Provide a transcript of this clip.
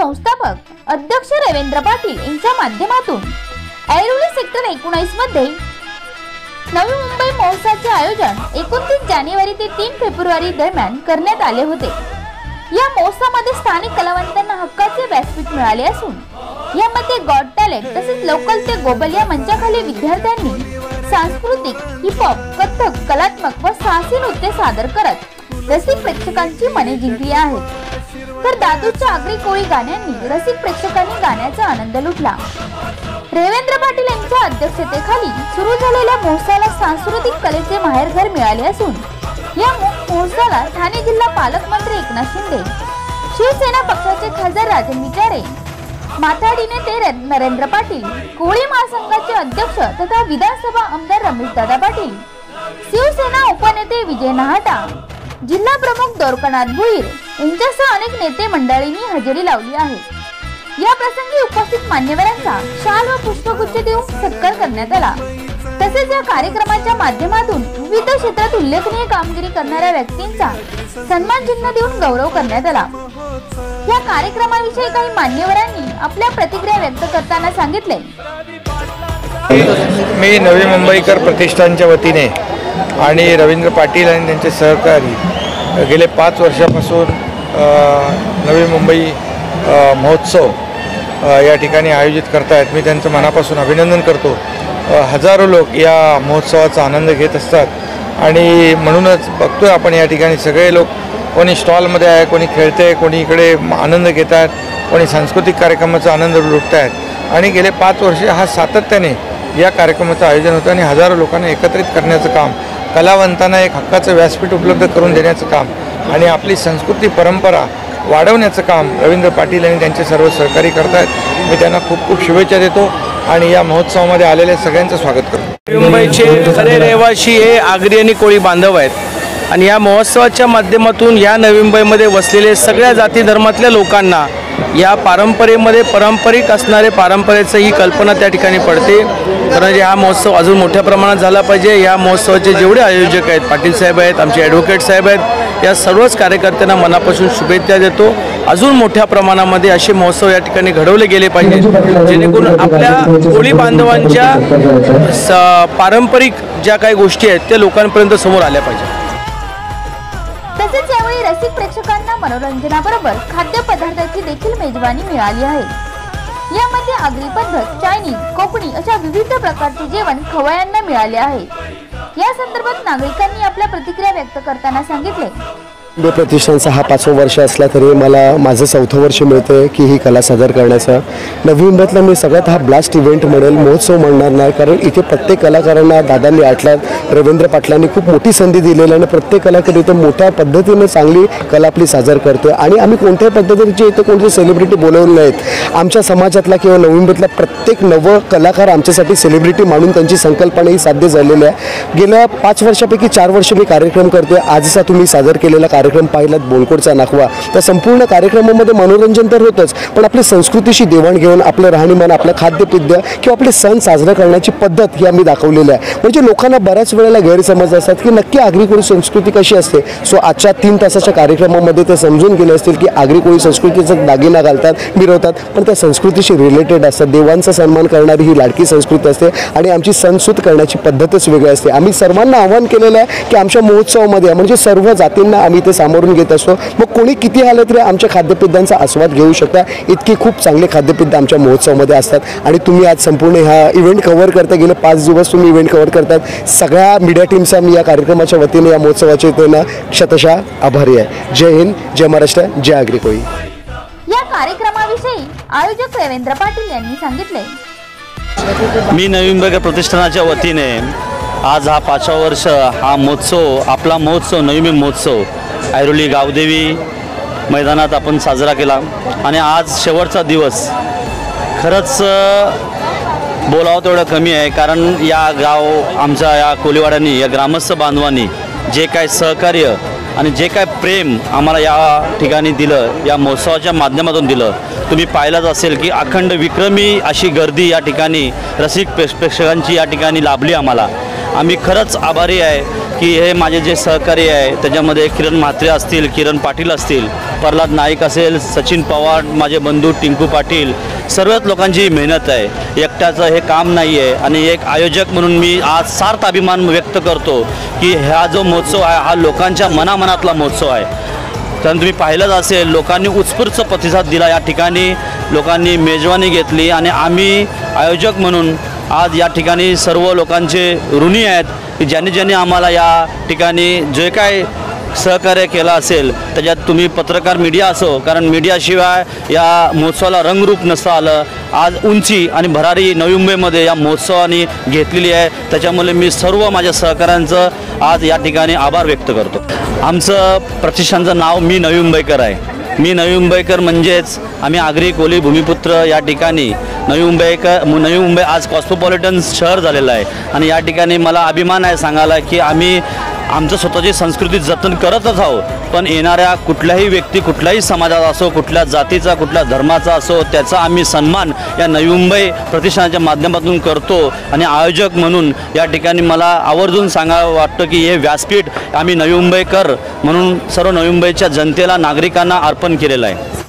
संस्थापक अध्यक्ष रवींद्र पाटील यांच्या माध्यमातून ऐरोली सेक्टर एकोणीसमध्ये नवी मुंबई महोत्सवाचे आयोजन एकोणतीस जानेवारी ते तीन फेब्रुवारी दरम्यान करण्यात आले होते. या महोत्सवामध्ये स्थानिक कलावंतांना हक्काचे व्यासपीठ मिळाले असून यामध्ये गॉड टॅलेंट तसेच लोकल ते ग्लोबल या मंचाखाली विद्यार्थ्यांनी सांस्कृतिक हिपहॉप कथक कलात्मक व साहसी नृत्य सादर करत रसिक प्रेक्षकांची मने जिंकली आहेत. तर दादूच्या आगरी कोळी गाण्यांनी रसिक प्रेक्षकांनी गाण्याचा आनंद लुटला. रेवेंद्र पाटील यांच्या अध्यक्षतेखाली सुरू झालेल्या महोत्सवाला सांस्कृतिक कलेचे माहेरघर मिळाले असून या महोत्सवाला ठाणे जिल्हा पालकमंत्री एकनाथ शिंदे शिवसेना पक्षाचे खासदार राजन विचारे माथाडी नेते नरेंद्र पाटील कोळी महासंघाचे अध्यक्ष तथा विधानसभा आमदार रमेशदादा पाटील शिवसेना उपनेते विजय नहाटा जिल्हा प्रमुख दोरकनाथ भुईर यांच्यासह अनेक नेते मंडळींनी हजेरी लावली आहे. या प्रसंगी उपस्थित मान्यवरांचा शाल व पुष्पगुच्छ देऊन सत्कार करण्यात आला. तसेच या कार्यक्रमाच्या माध्यमातून विविध क्षेत्रात उल्लेखनीय कामगिरी करणाऱ्या व्यक्तींचा सन्मान चिन्ह देऊन गौरव करण्यात आला. या कार्यक्रमाविषयी काही मान्यवरांनी आपल्या प्रतिक्रिया व्यक्त करताना सांगितले. मी नवी मुंबईकर प्रतिष्ठानच्या वतीने आणि रवींद्र पाटील आणि त्यांचे सहकारी. गेले पाच वर्षापासून नवी मुंबई महोत्सव या ठिकाणी आयोजित करतायत. मी त्यांचं मनापासून अभिनंदन करतो. हजारो लोक या महोत्सवाचा आनंद घेत असतात. आणि म्हणूनच बघतोय आपण या ठिकाणी सगळे लोक कोणी स्टॉलमध्ये आहे कोणी खेळते कोणी इकडे आनंद घेत आहेत कोणी सांस्कृतिक कार्यक्रमाचा आनंद लुटत आहेत आणि गेले पाच वर्षे हा सातत्याने या कार्यक्रमाचं आयोजन होतं आणि हजारो लोकांना एकत्रित करण्याचं काम कलावंतांना एक हक्काचं व्यासपीठ उपलब्ध करून देण्याचं काम आणि आपली संस्कृती परंपरा वाढवण्याचं काम रवींद्र पाटील आणि त्यांचे सर्व सहकारी करतायत. मी त्यांना खूप खूप शुभेच्छा देतो आणि या महोत्सवामध्ये आलेल्या सगळ्यांचं स्वागत करतो. मुंबईचे खरे रहिवासी हे आगरी आणि कोळी बांधव आहेत. आणि या महोत्सवाच्या माध्यमातून या नवी मुंबईमध्ये वसलेले सगळ्या जाती धर्मातल्या लोकांना या पारंपरेमध्ये पारंपरिक असणारे पारंपरेचं ही कल्पना त्या ठिकाणी पडते. कारण हा महोत्सव अजून मोठ्या प्रमाणात झाला पाहिजे. या महोत्सवाचे जेवढे आयोजक आहेत पाटील साहेब आहेत आमचे ॲडव्होकेट साहेब आहेत या सर्वच कार्यकर्त्यांना मनापासून शुभेच्छा देतो. अजून मोठ्या प्रमाणामध्ये असे महोत्सव या ठिकाणी घडवले गेले पाहिजे जेणेकरून आपल्या कोळी बांधवांच्या स- पारंपरिक ज्या काही गोष्टी आहेत त्या लोकांपर्यंत समोर आल्या पाहिजे. तसेच यावेळी रसिक प्रेक्षकांना मनोरंजनाबरोबर खाद्यपदार्थाची देखील मेजवानी मिळाली आहे. यामध्ये आगरी पद्धत चायनीज कोकणी अशा विविध प्रकारचे जेवण खवयांना मिळाले आहे. या संदर्भात नागरिकांनी आपल्या प्रतिक्रिया व्यक्त करताना सांगितले बे प्रतिष्ठानचा हा पाचवं वर्ष असला तरी मला माझं चौथं वर्ष मिळते की ही कला सादर करण्याचं. नवी मुंबईतला मी सगळ्यात हा ब्लास्ट इव्हेंट म्हणेल महोत्सव म्हणणार नाही कारण इथे प्रत्येक कलाकारांना दादांनी आटल्यात रवींद्र पाटलांनी खूप मोठी संधी दिलेली आहे आणि प्रत्येक कलाकार इथे मोठ्या पद्धतीने चांगली कला आपली सादर करतो आणि आम्ही कोणत्याही पद्धतीचे इथे कोणते सेलिब्रिटी बोलवले नाहीत. आमच्या समाजातला किंवा नवी मुंबईतला प्रत्येक नवं कलाकार आमच्यासाठी सेलिब्रिटी मानून त्यांची संकल्पना ही साध्य झालेली आहे. गेल्या पाच वर्षापैकी चार वर्ष मी कार्यक्रम करतोय. आजचा तुम्ही सादर केलेला कार्यक्रम पाहिलात बोलकोडचा नाखवा. त्या संपूर्ण कार्यक्रमामध्ये मनोरंजन तर होतंच पण आपली संस्कृतीशी देवाणघेवाण आपलं राहणीमान आपलं खाद्यपिद्य किंवा आपले सण साजरा करण्याची पद्धत ही आम्ही दाखवलेली आहे. म्हणजे लोकांना बऱ्याच वेळेला गैरसमज असतात की नक्की आगरी कोळी संस्कृती कशी असते? सो आजच्या तीन तासाच्या कार्यक्रमामध्ये ते समजून गेले असतील की आगरी कोळी संस्कृतीचा दागिना घालतात मिरवतात पण त्या संस्कृतीशी रिलेटेड असतात. देवांचा सन्मान करणारी ही लाडकी संस्कृती असते आणि आमची सणसूत करण्याची पद्धतच वेगळी असते. आम्ही सर्वांना आवाहन केलेलं आहे की आमच्या महोत्सवामध्ये म्हणजे सर्व जातींना आम्ही ते सामावून घेत असतो. मग कोणी किती आलं तरी आमच्या खाद्यपदार्थांचा आस्वाद घेऊ शकता. इतकी खूप चांगले खाद्यपदार्थ आमच्या महोत्सवामध्ये असतात. आणि तुम्ही आज संपूर्ण ह्या इव्हेंट कव्हर करता. गेले पाच दिवस तुम्ही इव्हेंट कव्हर करतात. सगळ्या मीडिया टीमचा मी या कार्यक्रमाच्या वतीने या महोत्सवाचे त्यांना शतशः आभारी आहे. जय हिंद जय महाराष्ट्र जय आगरी कोळी या कार्यक्रमाविषयी आयोजक रवींद्र पाटील यांनी सांगितले. मी नवी मुंबईकर प्रतिष्ठानाच्या वतीने आज हा पाचवा वर्ष हा महोत्सव आपला महोत्सव नवी मुंबई महोत्सव ऐरोली गावदेवी मैदानात आपण साजरा केला. आणि आज शेवटचा दिवस. खरंच बोलावं तेवढं कमी आहे. कारण या गाव आमच्या या कोलीवाड्यांनी या ग्रामस्थ बांधवांनी जे काय सहकार्य आणि जे काय प्रेम आम्हाला या ठिकाणी दिलं या महोत्सवाच्या माध्यमातून दिलं तुम्ही पाहिलंच असेल की अखंड विक्रमी अशी गर्दी या ठिकाणी रसिक प्रेक्षकांची या ठिकाणी लाभली आम्हाला. आम्ही खरंच आभारी आहे की हे माझे जे सहकारी आहे त्याच्यामध्ये किरण म्हात्रे असतील किरण पाटील असतील प्रल्हाद नाईक असेल सचिन पवार माझे बंधू टिंकू पाटील सर्वच लोकांची मेहनत आहे. एकट्याचं हे काम नाही आहे आणि एक आयोजक म्हणून मी आज सार्थ अभिमान व्यक्त करतो की हा जो महोत्सव आहे हा लोकांच्या मनामनातला महोत्सव आहे. कारण तुम्ही पाहिलंच असेल लोकांनी उत्स्फूर्त प्रतिसाद दिला या ठिकाणी लोकांनी मेजवानी घेतली आणि आम्ही आयोजक म्हणून आज या ठिकाणी सर्व लोकांचे ऋणी आहेत. की ज्यांनी ज्यांनी आम्हाला या ठिकाणी जे काय सहकार्य केलं असेल त्याच्यात तुम्ही पत्रकार मीडिया असो कारण मीडियाशिवाय या महोत्सवाला रंगरूप नसतं आलं. आज उंची आणि भरारी नवी मुंबईमध्ये या महोत्सवाने घेतलेली आहे. त्याच्यामुळे मी सर्व माझ्या सहकाऱ्यांचं आज या ठिकाणी आभार व्यक्त करतो. आमचं प्रतिष्ठानचं नाव मी नवी मुंबईकर आहे. मी नवी मुंबईकर म्हणजेच आम्ही आगरी कोली भूमिपुत्र या ठिकाणी नवी मुंबईकर नवी मुंबई आज कॉस्मोपॉलिटन शहर झालेलं आहे. आणि या ठिकाणी मला अभिमान आहे सांगायला की आम्ही आमचं स्वतःची संस्कृती जतन करतच आहोत पण येणाऱ्या कुठल्याही व्यक्ती कुठल्याही समाजाचा असो कुठल्या जातीचा कुठल्या धर्माचा असो त्याचा आम्ही सन्मान या नवी मुंबई प्रतिष्ठानाच्या माध्यमातून करतो. आणि आयोजक म्हणून या ठिकाणी मला आवर्जून सांगावं वाटतं की हे व्यासपीठ आम्ही नवी मुंबईकर म्हणून सर्व नवी मुंबईच्या जनतेला नागरिकांना अर्पण केलेलं आहे.